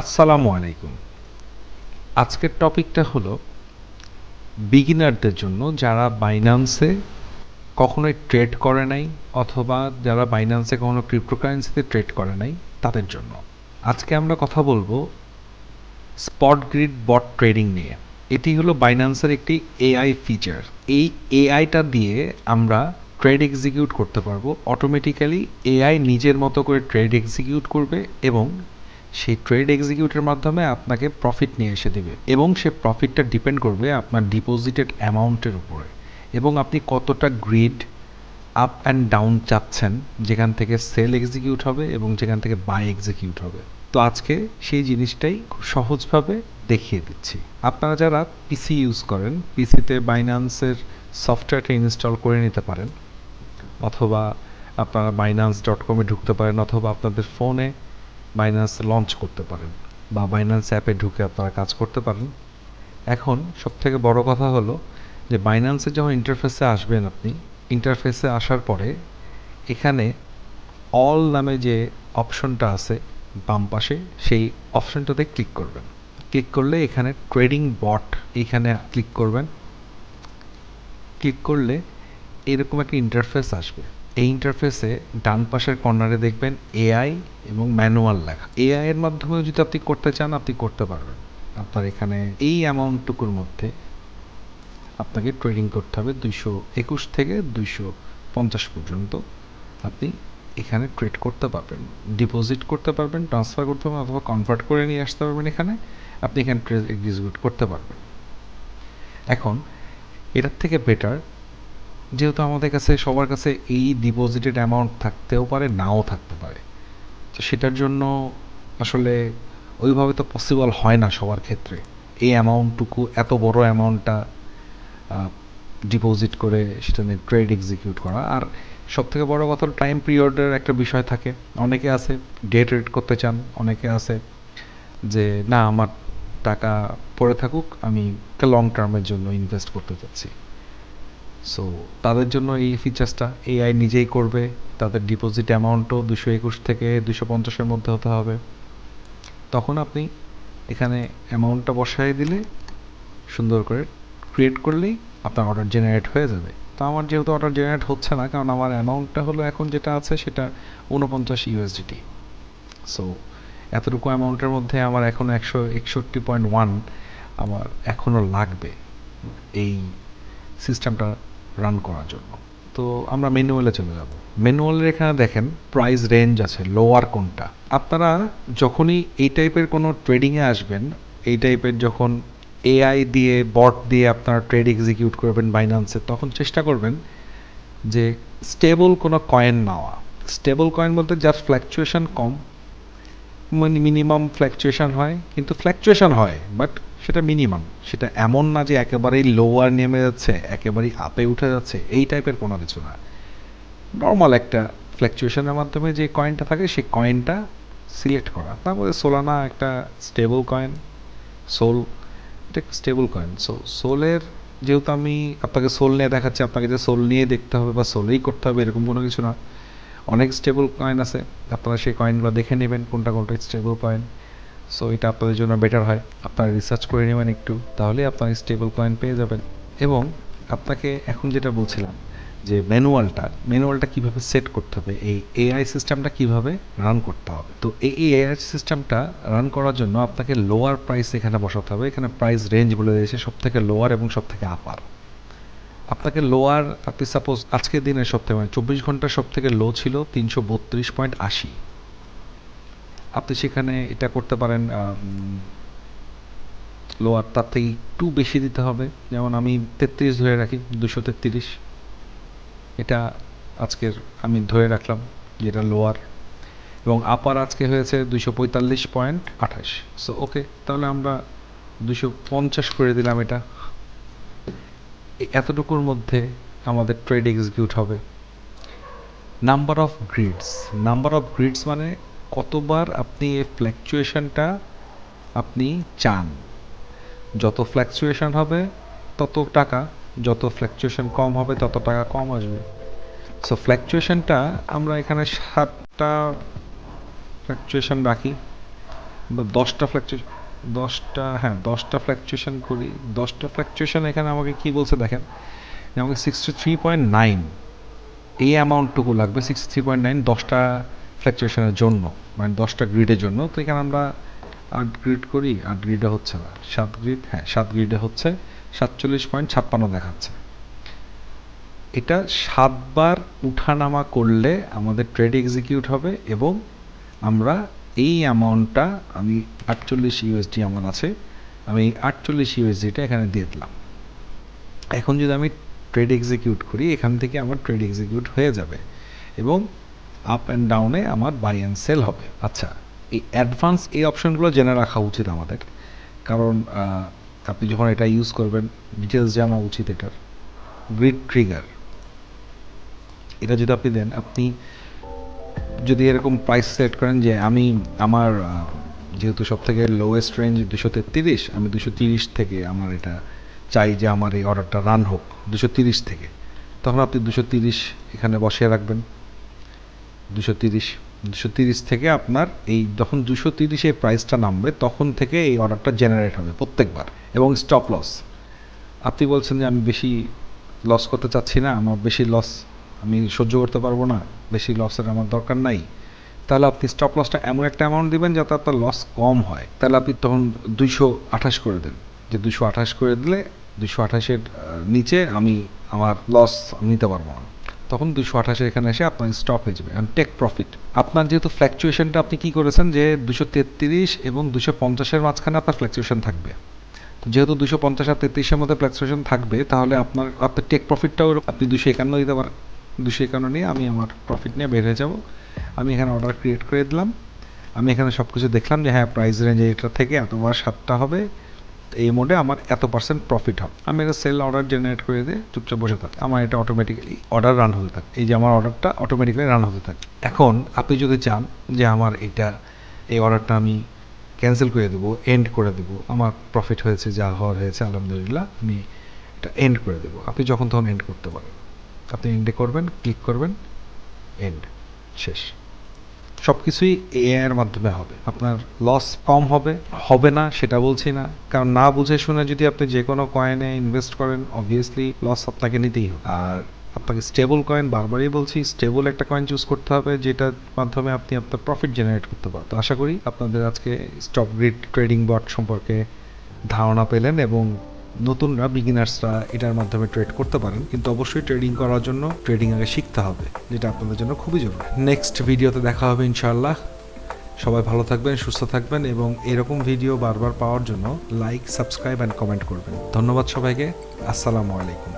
আসসালামু আলাইকুম। আজকের টপিকটা হলো বিগিনারদের জন্য যারা বাইন্যান্সে কখনোই ট্রেড করে নাই অথবা যারা বাইন্যান্সে কখনো ক্রিপ্টোকারেন্সিতে ট্রেড করে নাই তাদের জন্য। আজকে আমরা কথা বলব স্পট গ্রিড বট ট্রেডিং নিয়ে। এটি হলো বাইন্যান্সের একটি এআই ফিচার। এই এআইটা দিয়ে আমরা ট্রেড এক্সিকিউট করতে পারব। অটোমেটিক্যালি এআই নিজের মতো করে ট্রেড এক্সিকিউট করবে এবং সেই ট্রেড এক্সিকিউটের মাধ্যমে আপনাকে প্রফিট নিয়ে এসে দেবে এবং সে প্রফিটটা ডিপেন্ড করবে আপনার ডিপোজিটেড অ্যামাউন্টের উপরে। এবং আপনি কতটা গ্রিড আপ অ্যান্ড ডাউন চাচ্ছেন, যেখান থেকে সেল এক্সিকিউট হবে এবং যেখান থেকে বাই এক্সিকিউট হবে। তো আজকে সেই জিনিসটাই খুব সহজভাবে দেখিয়ে দিচ্ছি। আপনারা যারা পিসি ইউজ করেন পিসিতে বাইন্যান্সের সফটওয়্যারটা ইনস্টল করে নিতে পারেন, অথবা আপনারা বাইন্যান্স ডট কমে ঢুকতে পারেন, অথবা আপনাদের ফোনে বাইন্যান্স লঞ্চ করতে পারেন বা বাইন্যান্স অ্যাপে ঢুকে আপনারা কাজ করতে পারেন। এখন সবথেকে বড় কথা হলো যে বাইন্যান্সে যখন ইন্টারফেসে আসবেন আপনি ইন্টারফেসে আসার পরে এখানে অল নামে যে অপশনটা আছে বাম পাশে, সেই অপশনটাতে ক্লিক করবেন। ক্লিক করলে এখানে ট্রেডিং বট এইখানে ক্লিক করবেন। ক্লিক করলে এরকম একটা ইন্টারফেস আসবে। এই ইন্টারফেসে ডান পাশের কর্নারে দেখবেন এআই এবং ম্যানুয়াল লেখা। এআই এর মাধ্যমে যদি আপনি করতে চান, আপনি করতে পারবেন। আপনার এখানে এই অ্যামাউন্টটুকুর মধ্যে আপনাকে ট্রেডিং করতে হবে দুইশো একুশ থেকে দুইশো পঞ্চাশ পর্যন্ত। আপনি এখানে ট্রেড করতে পারবেন। ডিপোজিট করতে পারবেন ট্রান্সফার করতে পারবেন অথবা কনভার্ট করে নিয়ে আসতে পারবেন এখানে। আপনি এখানে ট্রেড এক্সিকিউট করতে পারবেন। এখন এটার থেকে বেটার যেহেতু আমাদের কাছে, সবার কাছে এই ডিপোজিটেড অ্যামাউন্ট থাকতেও পারে, নাও থাকতে পারে। তো সেটার জন্য আসলে ওইভাবে তো পসিবল হয় না সবার ক্ষেত্রে। এই অ্যামাউন্টটুকু এত বড় অ্যামাউন্টটা ডিপোজিট করে সেটা নিয়ে ট্রেড এক্সিকিউট করা। আর সব থেকে বড় কথা টাইম পিরিয়ডের একটা বিষয় থাকে। অনেকে আছে ডে ট্রেড করতে চান, অনেকে আছে যে, না, আমার টাকা পড়ে থাকুক, আমি একটা লং টার্মের জন্য ইনভেস্ট করতে চাচ্ছি। সো তাদের জন্য এই ফিচার্সটা এআই নিজেই করবে। তাদের ডিপোজিট অ্যামাউন্টও দুশো একুশ থেকে দুশো পঞ্চাশের মধ্যে হতে হবে। তখন আপনি এখানে অ্যামাউন্টটা বসাই দিলে, সুন্দর করে ক্রিয়েট করলেই আপনার অর্ডার জেনারেট হয়ে যাবে। তো আমার যেহেতু অর্ডার জেনারেট হচ্ছে না, কারণ আমার অ্যামাউন্টটা হলো এখন যেটা আছে সেটা উনপঞ্চাশ ইউএসডিটি সো এতটুকু অ্যামাউন্টের মধ্যে আমার এখনও একশো একষট্টি পয়েন্ট ওয়ান আমার এখনও লাগবে। এই সিস্টেমটা রান করার জন্য। তো আমরা ম্যানুয়ালে চলে যাব। ম্যানুয়ালের এখানে দেখেন প্রাইস রেঞ্জ আছে লোয়ার কোনটা? আপনারা যখনই এই টাইপের কোনো ট্রেডিংয়ে আসবেন, এই টাইপের যখন এআই দিয়ে বট দিয়ে আপনার ট্রেড এক্সিকিউট করবেন বাইন্যান্সে তখন চেষ্টা করবেন যে স্টেবল কোনো কয়েন নেওয়া। স্টেবল কয়েন বলতে যার ফ্ল্যাকচুয়েশন কম মানে মিনিমাম ফ্ল্যাকচুয়েশন হয়, কিন্তু ফ্ল্যাকচুয়েশন হয় বাট সেটা মিনিমাম সেটা এমন না যে একেবারেই লোয়ার নেমে যাচ্ছে, একেবারেই আপে উঠে যাচ্ছে, এই টাইপের কোনো কিছু না। নর্মাল একটা ফ্ল্যাকচুয়েশনের মাধ্যমে যে কয়েনটা থাকে, সেই কয়েনটা সিলেক্ট করা। তারপরে সোলানা একটা স্টেবল কয়েন সোল এটা স্টেবল কয়েন সো সোলের যেহেতু আমি আপনাকে সোল নিয়ে দেখাচ্ছি, আপনাকে যে সোল নিয়ে দেখতে হবে বা সোলেই করতে হবে, এরকম কোনো কিছু না। অনেক স্টেবল কয়েন আছে, আপনারা সেই কয়েনগুলো দেখে নেবেন, কোনটা কোনটা স্টেবল কয়েন সো এটা আপনাদের জন্য বেটার হয়। আপনারা রিসার্চ করে নেবেন একটু তাহলে আপনারা স্টেবল কয়েন পেয়ে যাবেন। এবং আপনাকে এখন যেটা বলছিলাম, যে ম্যানুয়ালটা ম্যানুয়ালটা কীভাবে সেট করতে হবে, এই এআই সিস্টেমটা কীভাবে রান করতে হবে। তো এই এআই সিস্টেমটা রান করার জন্য আপনাকে লোয়ার প্রাইস এখানে বসাতে হবে। এখানে প্রাইস রেঞ্জ বলে দিয়েছে সব থেকে লোয়ার এবং সব থেকে আপার আপনাকে লোয়ার আপনি সাপোজ আজকের দিনের সব থেকে মানে চব্বিশ ঘণ্টা সব থেকে লো ছিল তিনশো বত্রিশ পয়েন্ট আশি। আপনি সেখানে এটা করতে পারেন লোয়ার তার থেকে একটু বেশি দিতে হবে। যেমন আমি তেত্রিশ ধরে রাখি, দুশো তেত্রিশ। এটা আজকের আমি ধরে রাখলাম, যেটা লোয়ার এবং আপার আজকে হয়েছে দুশো পঁয়তাল্লিশ পয়েন্ট আঠাশ। সো ওকে তাহলে আমরা দুশো পঞ্চাশ করে দিলাম এটা। এতটুকুর মধ্যে আমাদের ট্রেড এক্সিকিউট হবে। Number of grids number of grids মানে কতবার আপনি এই ফ্ল্যাকচুয়েশনটা আপনি চান? যত ফ্ল্যাকচুয়েশন হবে, তত টাকা, যত ফ্ল্যাকচুয়েশন কম হবে, তত টাকা কম আসবে। সো ফ্ল্যাকচুয়েশনটা আমরা এখানে সাতটা ফ্ল্যাকচুয়েশন রাখি। বা দশটা ফ্ল্যাকচুয়েশন দশটা হ্যাঁ দশটা ফ্ল্যাকচুয়েশন করি। দশটা ফ্ল্যাকচুয়েশন এখানে আমাকে কি বলছে দেখেন? আমাকে সিক্সটি থ্রি পয়েন্ট নাইন এই অ্যামাউন্টটুকু লাগবে সিক্সটি থ্রি পয়েন্ট নাইন দশটা ফ্ল্যাকচুয়েশনের জন্য মানে দশটা গ্রিডের জন্য, তো এখানে আমরা আট গ্রিড করি, আট গ্রিডে হচ্ছে না, সাত গ্রিড হ্যাঁ সাত গ্রিডে হচ্ছে সাতচল্লিশ পয়েন্ট ছাপ্পান্ন দেখাচ্ছে। এটা সাতবার উঠানামা করলে আমাদের ট্রেড এক্সিকিউট হবে এবং আমরা এই অ্যামাউন্টটা আমি আটচল্লিশ ইউএসডি আমার আছে, আমি আটচল্লিশ ইউএসডিটা এখানে দিয়ে দিলাম। এখন যদি আমি ট্রেড এক্সিকিউট করি, এখান থেকে আমার ট্রেড এক্সিকিউট হয়ে যাবে এবং আপ অ্যান্ড ডাউনে আমার বাই অ্যান্ড সেল হবে। আচ্ছা এই অ্যাডভান্স এই অপশনগুলো জেনে রাখা উচিত আমাদের। কারণ আপনি যখন এটা ইউজ করবেন ডিটেলস জানা উচিত এটার। গ্রিড ট্রিগার এটা যদি আপনি দেন, আপনি যদি এরকম প্রাইস সেট করেন যে আমি আমার যেহেতু সব থেকে লোয়েস্ট রেঞ্জ দুশো তেত্রিশ, আমি দুশো তিরিশ থেকে আমার এটা চাই যে আমার এই অর্ডারটা রান হোক, দুশো তিরিশ থেকে। তখন আপনি দুশো তিরিশ এখানে বসিয়ে রাখবেন। দুশো তিরিশ দুশো তিরিশ থেকে আপনার এই যখন দুশো তিরিশে প্রাইসটা নামবে, তখন থেকে এই অর্ডারটা জেনারেট হবে প্রত্যেকবার এবং স্টপ লস আপনি বলছেন যে আমি বেশি লস করতে চাচ্ছি না, আমার বেশি লস আমি সহ্য করতে পারব না, বেশি লসের আমার দরকার নাই। তাহলে আপনি স্টপ লসটা এমন একটা অ্যামাউন্ট দেবেন যাতে আপনার লস কম হয়। তাহলে আপনি তখন দুইশো আঠাশ করে দেন। যে দুশো আঠাশ করে দিলে দুশো আঠাশের নিচে আমি আমার লস নিতে পারব না। তখন দুশো আঠাশে এখানে এসে আপনার স্টপ হয়ে যাবে অ্যান্ড টেক প্রফিট আপনার যেহেতু ফ্ল্যাকচুয়েশনটা আপনি কি করেছেন যে দুশো তেত্রিশ এবং দুশো পঞ্চাশের মাঝখানে আপনার ফ্ল্যাকচুয়েশন থাকবে। যেহেতু দুশো পঞ্চাশ আর তেত্রিশের মধ্যে ফ্ল্যাকচুয়েশন থাকবে, তাহলে আপনার আপনার টেক প্রফিটটাও আপনি দুশো একান্ন দিতে পারেন। দুশো একান্ন নিয়ে আমি আমার প্রফিট নিয়ে বের হয়ে যাব। আমি এখানে অর্ডার ক্রিয়েট করে দিলাম। আমি এখানে সব কিছু দেখলাম যে হ্যাঁ প্রাইস রেঞ্জ এটা থেকে এতবার সাতটা হবে। এই মোডে আমার এত পার্সেন্ট প্রফিট হবে আমি এটা সেল অর্ডার জেনারেট করে দিয়ে চুপচাপ বসে থাকি। আমার এটা অটোমেটিক্যালি অর্ডার রান হতে থাকে। এই যে আমার অর্ডারটা অটোমেটিক্যালি রান হতে থাকে। এখন আপনি যদি চান যে আমার এটা, এই অর্ডারটা আমি ক্যান্সেল করে দেবো এন্ড করে দেবো, আমার প্রফিট হয়েছে, যা হওয়ার হয়েছে, আলহামদুলিল্লাহ, আমি এটা এন্ড করে দেবো। আপনি যখন তখন এন্ড করতে পারেন। আপনি এন্ডে করবেন ক্লিক করবেন এন্ড শেষ। সব কিছুই এআই এর মাধ্যমে হবে। আপনার লস কম হবে হবে না, সেটা বলছি না। কারণ না বুঝে শুনে যদি আপনি যে কোনো কয়েনে ইনভেস্ট করেন অবভিয়াসলি লস আপনাকে নিতেই হবে। আর আপনাকে স্টেবল কয়েন বারবারই বলছি স্টেবল একটা কয়েন চুজ করতে হবে, যেটার মাধ্যমে আপনি আপনার প্রফিট জেনারেট করতে পারেন তো আশা করি আপনাদের আজকে স্টক গ্রিড ট্রেডিং বট সম্পর্কে ধারণা পেলেন এবং নতুনরা বিগিনার্সরা এটার মাধ্যমে ট্রেড করতে পারেন, কিন্তু অবশ্যই ট্রেডিং করার জন্য ট্রেডিং আগে শিখতে হবে, যেটা আপনাদের জন্য খুবই জরুরি। নেক্সট ভিডিওতে দেখা হবে ইনশাআল্লাহ। সবাই ভালো থাকবেন, সুস্থ থাকবেন এবং এরকম ভিডিও বারবার পাওয়ার জন্য লাইক সাবস্ক্রাইব অ্যান্ড কমেন্ট করবেন। ধন্যবাদ সবাইকে। আসসালামু আলাইকুম।